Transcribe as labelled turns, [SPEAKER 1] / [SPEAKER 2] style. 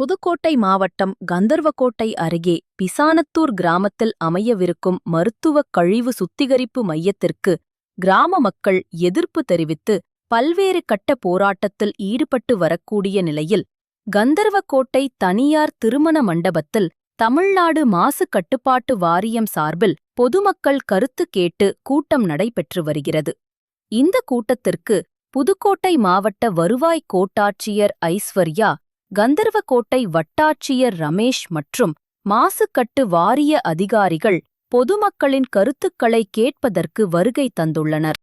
[SPEAKER 1] புதுக்கோட்டை மாவட்டம் கந்தர்வக்கோட்டை அருகே பிசானத்தூர் கிராமத்தில் அமையவிருக்கும் மருத்துவக் கழிவு சுத்திகரிப்பு மையத்திற்கு கிராம மக்கள் எதிர்ப்பு தெரிவித்து பல்வேறு கட்ட போராட்டத்தில் ஈடுபட்டு வரக்கூடிய நிலையில் கந்தர்வக்கோட்டை தனியார் திருமண மண்டபத்தில் தமிழ்நாடு மாசு கட்டுப்பாட்டு வாரியம் சார்பில் பொதுமக்கள் கருத்து கேட்டு கூட்டம் நடைபெற்று வருகிறது. இந்த கூட்டத்திற்கு புதுக்கோட்டை மாவட்ட வருவாய் கோட்டாட்சியர் ஐஸ்வர்யா கந்தர்வக்கோட்டை வட்டாட்சியர் ரமேஷ் மற்றும் மாசுக்கட்டு வாரிய அதிகாரிகள் பொதுமக்களின் கருத்துக்களை கேட்பதற்கு வருகை தந்துள்ளனர்.